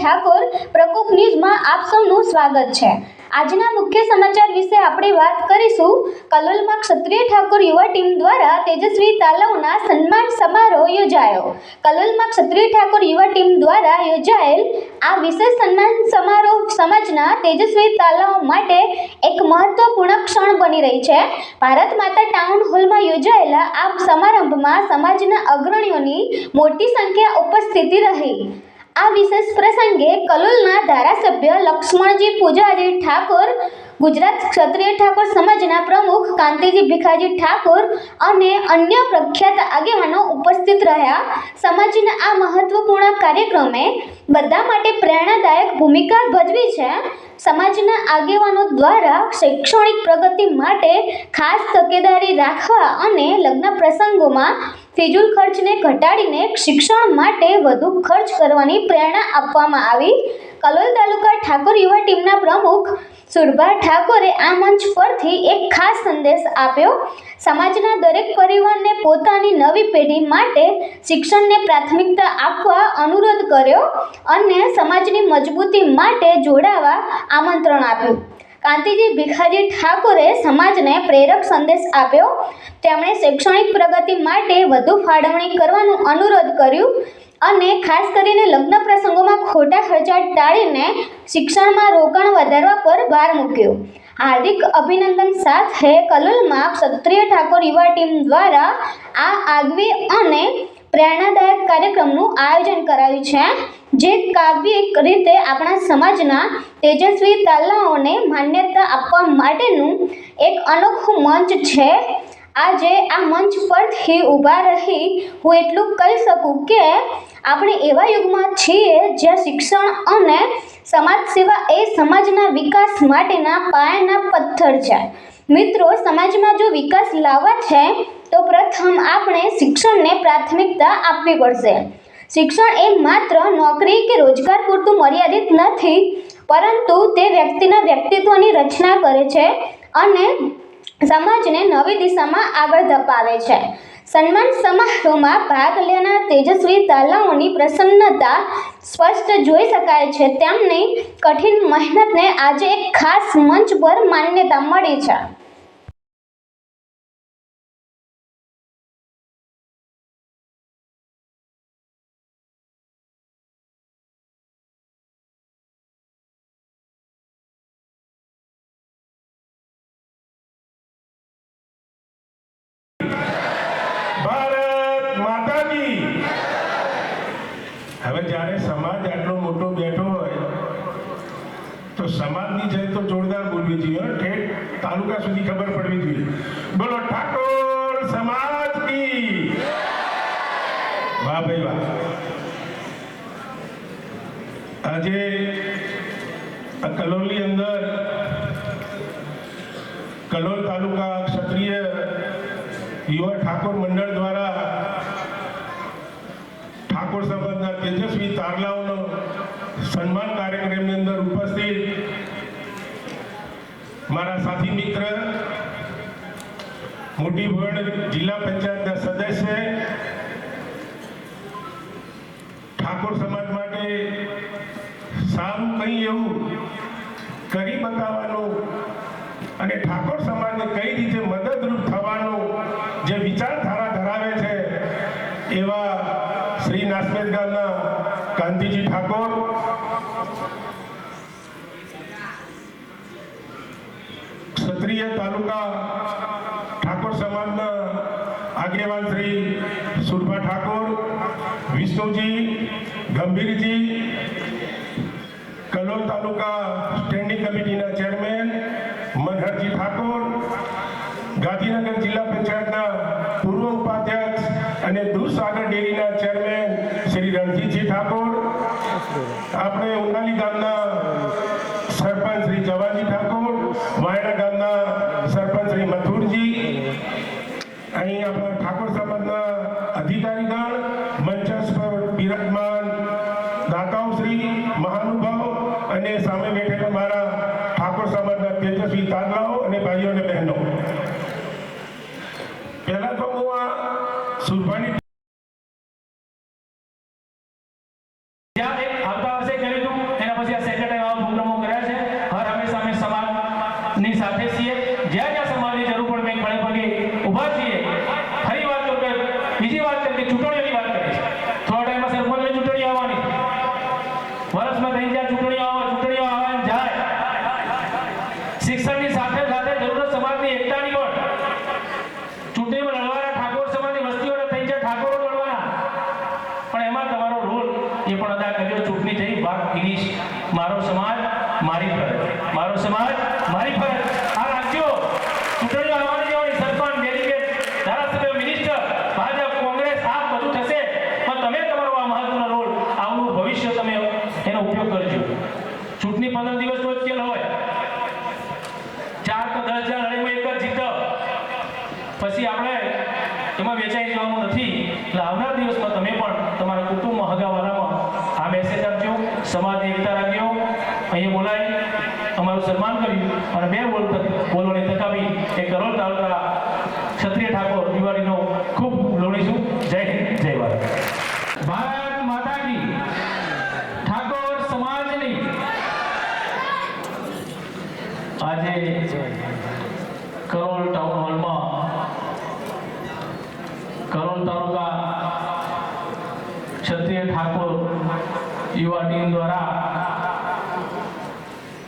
ઠાકોર પ્રકોપ ન્યૂઝમાં આપ સૌનું સ્વાગત છે. આજના મુખ્ય સમાચાર વિશે આપણે વાત કરીશું. કલોલમાં ક્ષત્રિય ઠાકોર યુવા ટીમ દ્વારા તેજસ્વી તાલાવના સન્માન સમારોહ યોજાયો. કલોલમાં ક્ષત્રિય ઠાકોર યુવા ટીમ દ્વારા યોજાયેલ આ વિશેષ સન્માન સમારોહ સમાજના તેજસ્વી તાલાઓ માટે એક મહત્વપૂર્ણ ક્ષણ બની રહી છે. ભારત માતા ટાઉન હોલમાં યોજાયેલા આ સમારંભમાં સમાજના અગ્રણીઓની મોટી સંખ્યા ઉપસ્થિતિ રહી. આ વિશેષ પ્રસંગે કલોલના ધારાસભ્ય લક્ષ્મણજી પૂજારી ઠાકોર, ગુજરાત ક્ષત્રિય ઠાકોર સમાજના પ્રમુખ કાંતિજી ભીખાજી ઠાકોર અને અન્ય પ્રખ્યાત આગેવાનો ઉપસ્થિત રહ્યા. સમાજના આ મહત્વપૂર્ણ કાર્યક્રમે બધા માટે પ્રેરણાદાયક ભૂમિકા ભજવી છે. સમાજના આગેવાનો દ્વારા શૈક્ષણિક પ્રગતિ માટે ખાસ તકેદારી રાખવા અને લગ્ન પ્રસંગોમાં ફિજૂલ ખર્ચને ઘટાડીને શિક્ષણ માટે વધુ ખર્ચ કરવાની પ્રેરણા આપવામાં આવી. કલોલ તાલુકા ઠાકોર યુવા ટીમના પ્રમુખ સુરભા ઠાકોરે આ મંચ પરથી એક ખાસ સંદેશ આપ્યો. સમાજના દરેક પરિવારને પોતાની નવી પેઢી માટે શિક્ષણને પ્રાથમિકતા આપવા અનુરોધ કર્યો અને સમાજની મજબૂતી માટે જોડાવા આમંત્રણ આપ્યું. કાંતિજી ભીખાજી ઠાકોરે સમાજને પ્રેરક સંદેશ આપ્યો. તેમણે શૈક્ષણિક પ્રગતિ માટે વધુ ફાળવણી કરવાનો અનુરોધ કર્યું અને ખાસ કરીને લગ્ન પ્રસંગોમાં ખોટા ખર્ચા ટાળીને શિક્ષણમાં રોકાણ વધારવા પર ભાર મૂક્યો. હાર્દિક અભિનંદન સાથે કલોલમાં ક્ષત્રિય ઠાકોર યુવા ટીમ દ્વારા આ આગવી અને પ્રેરણાદાયક કાર્યક્રમનું આયોજન કરાયું છે, જે કાવ્યિક રીતે આપણા સમાજના તેજસ્વી તાલાઓને માન્યતા આપવા માટેનું એક અનોખું મંચ છે. આજે આ મંચ પરથી ઊભા રહી હું એટલું કહી શકું કે આપણે એવા યુગમાં છીએ જ્યાં શિક્ષણ અને સમાજ સેવા એ સમાજના વિકાસ માટેના પાયાના પથ્થર છે. મિત્રો, સમાજમાં જો વિકાસ લાવવા છે તો પ્રથમ આપણે શિક્ષણને પ્રાથમિકતા આપવી પડશે. શિક્ષણ એ માત્ર નોકરી કે રોજગાર પૂરતું મર્યાદિત નથી, પરંતુ તે વ્યક્તિના વ્યક્તિત્વની રચના કરે છે અને સમાજને નવી દિશામાં આગળ ધપાવે છે. સન્માન સમારોહમાં ભાગ લેનાર તેજસ્વી તાલાઓની પ્રસન્નતા સ્પષ્ટ જોઈ શકાય છે. તેમની કઠિન મહેનતને આજે એક ખાસ મંચ પર માન્યતા મળી છે. જ્યારે સમાજ આટલો મોટો બેઠો હોય, તો સમાજની જય તો જોરદાર બોલવી જોઈએ. ઠેઠ તાલુકા સુધી ખબર પડવી જોઈએ બોલો, ઠાકોર સમાજ કી વાહ ભાઈ વાહ આજે આ કલોલની અંદર કલોલ તાલુકા ક્ષત્રિય યુવા ઠાકોર મંડળ દ્વારા ઠાકોર તેજસ્વી તારલાઓનો સન્માન કાર્યક્રમની અંદર ઉપસ્થિત મારા સાથી મિત્ર, મોટી વડ જિલ્લા પંચાયતના સદસ્ય, ઠાકોર સમાજ માટે સામ કંઈ એવું કરી બતાવવાનું અને ઠાકોર સમાજને કઈ રીતે મદદરૂપ થવાનું જે વિચારધારા ધરાવે છે એવા શ્રી નાસમેદ ગામના કાંતિજી ઠાકોર ક્ષત્રિય તાલુકા ઠાકોર સમાજના આગેવાન શ્રી સુરભા ઠાકોર વિષ્ણુજી ગંભીરજી કલોલ તાલુકા સ્ટેન્ડિંગ કમિટીના ચેરમેન મનહરજી ઠાકોર ગાંધીનગર જિલ્લા પંચાયતના પૂર્વ ઉપાધ્યક્ષ અને દૂધસાગર ડેરીના ચેરમેન શ્રી રણજીતજી ઠાકોર, આપણે ઉનાલી ગામના સરપંચ શ્રી જવાજી ઠાકોર, વાયડા ગામના સરપંચ શ્રી મથુરજી, અહીં આપણા ઠાકોર સમાજના અધિકારીગણ મંચસ્થ પર બિરાજમાન દાતાઓશ્રી મહાનુભાવ અને સામે બેઠેલા મારા ઠાકોર સમાજના તેજસ્વી તારલાઓ અને ભાઈઓ અને બહેનો પહેલા તો હું આ સુરભાની જ્યાં એક આવતા વર્ષે કર્યું હતું સાથે છીએ. જ્યાં જ્યાં સમાજની જરૂર પડે મેં ખડે પગે ઊભા છીએ. ફરી વાત તો બીજી વાત કે ચૂંટણીઓની વાત કરી છે થોડા ટાઈમમાં સરપંચની ચૂંટણી આવવાની. વર્ષમાં થઈ જાય ચૂંટણીઓ આવે ચૂંટણીઓ આવે જાય. શિક્ષણની સાથે સાથે જરૂરત સમાજની એકતાની પણ. ચૂંટણીમાં લડવાના ઠાકોર સમાજની વસ્તીઓને થઈ જાય ઠાકોરો લડવાના. પણ એમાં તમારો રોલ એ પણ અદા કર્યો, ચૂંટણી થઈ ભાગ ફિનિશ મારો સમાજ મારી ફરજ. મારો સમાજ, મારી ફરજ. આ રાજ્યો ચૂંટણીઓ આવવાની જવાની સરપંચ ડેલિગેટ ધારાસભ્ય મિનિસ્ટર ભાજપ, કોંગ્રેસ, આ બધું થશે. પણ તમે તમારો આ મહત્વનો રોલ, આવનું ભવિષ્ય તમે એનો ઉપયોગ કરજો. ચૂંટણી પંદર દિવસ જ હોય. ચાર કે દસ હજાર લડીમાં એક જ જીત. પછી આપણે એમાં વેચાઈ જવાનું નથી. એટલે આવનાર દિવસમાં તમે પણ તમારા કુટુંબ હગાવાલામાં આ મેસેજ આપજો. સમાજ એકતા રાખજો. અહીંયા બોલાવી અમારું સન્માન કર્યું. અને બે બોલ બોલોને તક એ કરોલ તાલુકા ક્ષત્રિય ઠાકોર દિવાળીનો ખૂબ લોણીશું. જય જય ભારત. ભારત ઠાકોર સમાજની. આજે કરોલ ટાઉન હોલમાં કરોલ તાલુકા ક્ષત્રિય ઠાકોર યુવા ટીમ દ્વારા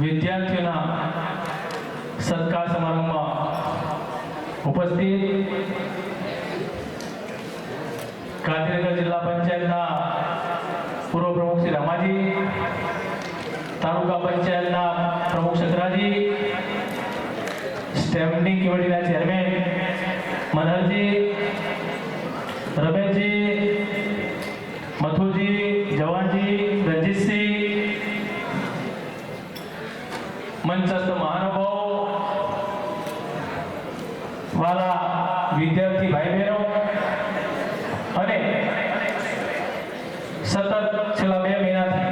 વિદ્યાર્થીઓના સત્કાર સમારંભમાં ઉપસ્થિત ગાંધીનગર જિલ્લા પંચાયતના પૂર્વ પ્રમુખ શ્રી રામાજી, તાલુકા પંચાયતના પ્રમુખ શકરાજી સ્ટેન્ડિંગ કમિટીના ચેરમેન મનહરજી રમેશજી મથુજી, જવાનજી, રંજીતસિંહ મંચસ્થ મહાનુભાવો, વાલા વિદ્યાર્થી ભાઈ બહેનો અને સતત છેલ્લા બે મહિનાથી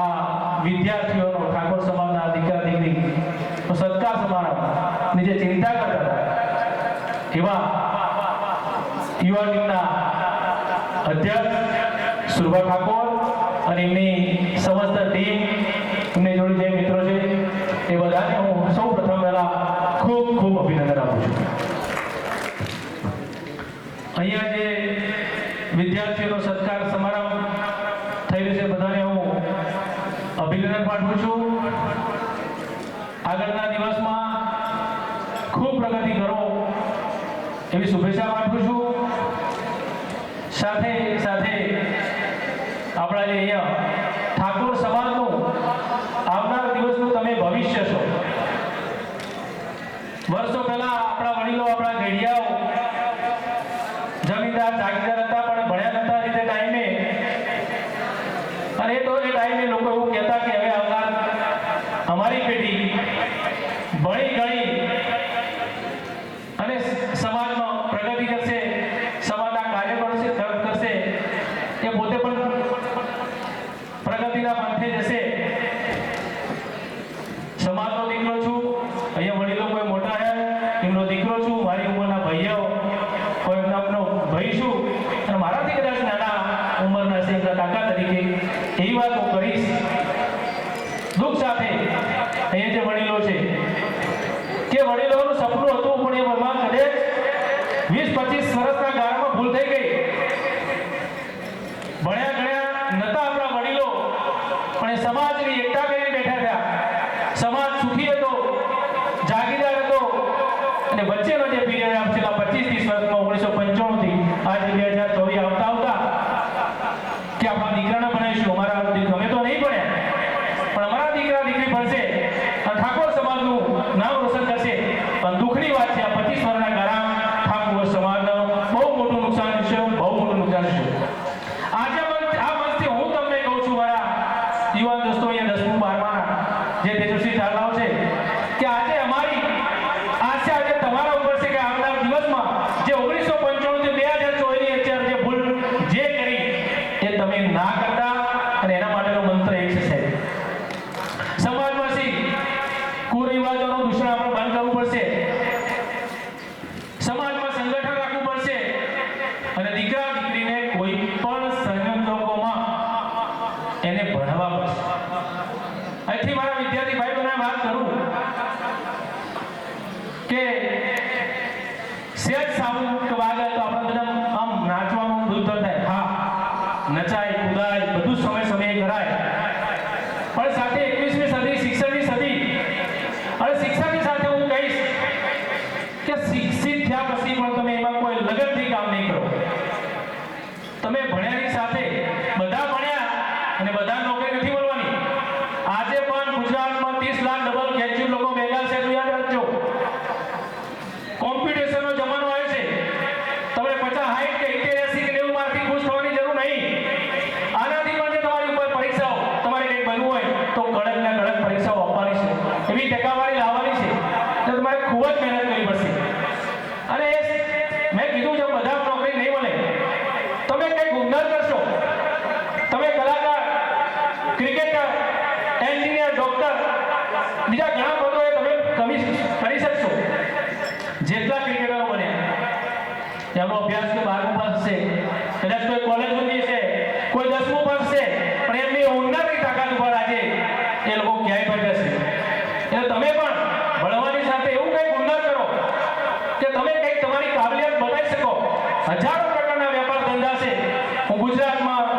આ વિદ્યાર્થીઓનો ઠાકોર સમાજના દીકરા દીકરી સત્કાર સમારંભની જે ચિંતા કરતા હતા, એવા યુવા અધ્યક્ષ સુરભા ઠાકોર અને એમની સમસ્ત ટીમ, એમને જોડે જે મિત્રો છે, એ બધાને હું સૌ પ્રથમ પહેલા ખૂબ ખૂબ અભિનંદન આપું છું. અહીંયા જે વિદ્યાર્થીઓનો સત્કાર સમારંભ થઈ રહ્યો છે, બધાને હું અભિનંદન પાઠવું છું. આગળના દિવસમાં ખૂબ પ્રગતિ કરો, એવી શુભેચ્છા જે અહીંયા ઠાકોર સમાજનું આવનાર દિવસનું તમે ભવિષ્ય છો. વર્ષો પહેલા આપણા વડીલો, આપણા ઘેડિયાઓ જમીનદાર, જાગીરદાર હતા પણ ભણ્યા નતા રીતે ટાઈમે અને એ તો એ ટાઈમે લોકો એવું કહેતા કે હવે આવનાર અમારી પેઢી ભણી ગણી અને સમાજમાં પ્રગતિ કરશે સમાજના કાર્ય કરશે કર- કરશે એ પોતે પણ પ્રગતિના પંથે જશે સમાજનો દીકરો છું અહીંયા વડીલો કોઈ મોટા છે એમનો દીકરો છું મારી ઉંમરના ભાઈઓ કોઈ એમના એમનો ભાઈ છું અને મારાથી કદાચ નાના ઉંમરના છે એમના કાકા તરીકે એવી વાત હું કરીશ દુઃખ સાથે અહીંયા જે વડીલો છે કે વડીલોનું સપનું હતું, પણ એ મનમાં કદાચ વીસ પચીસ વર્ષના ગાળામાં ભૂલ થઈ ગઈ. ભણ્યા ગણ્યા નતા આપણા વડીલો, પણ એ સમાજની એકતા કરી બેઠા હતા સમાજ સુખી હતો, જાગીદાર હતો, અને વચ્ચેનો જે પીરિયડ આમ છેલ્લા પચીસ ત્રીસ વર્ષમાં, ઓગણીસો પંચાણું થી આજે બે હજાર ચોવીસ આવતા આવતા, કે આપણા દીકરાને અહીંથી મારા વિદ્યાર્થી ભાઈઓને વાત કરું કે તમે કરી શકશો જેટલા ક્રિકેટરો બન્યા જેમનો અભ્યાસ કે બારમું પાસ છે કદાચ કોઈ કોલેજ બની છે કોઈ દસમું પાસ છે પણ એમની ઉન્નતિ તાકાત ઉપર આજે એ લોકો ક્યાંય પણ જશે એટલે તમે પણ ભણવાની સાથે એવું કંઈક ઉન્નત કરો કે તમે કંઈક તમારી કાબલિયત બતાવી શકો. હજારો પ્રકારના વેપાર ધંધા છે. હું ગુજરાતમાં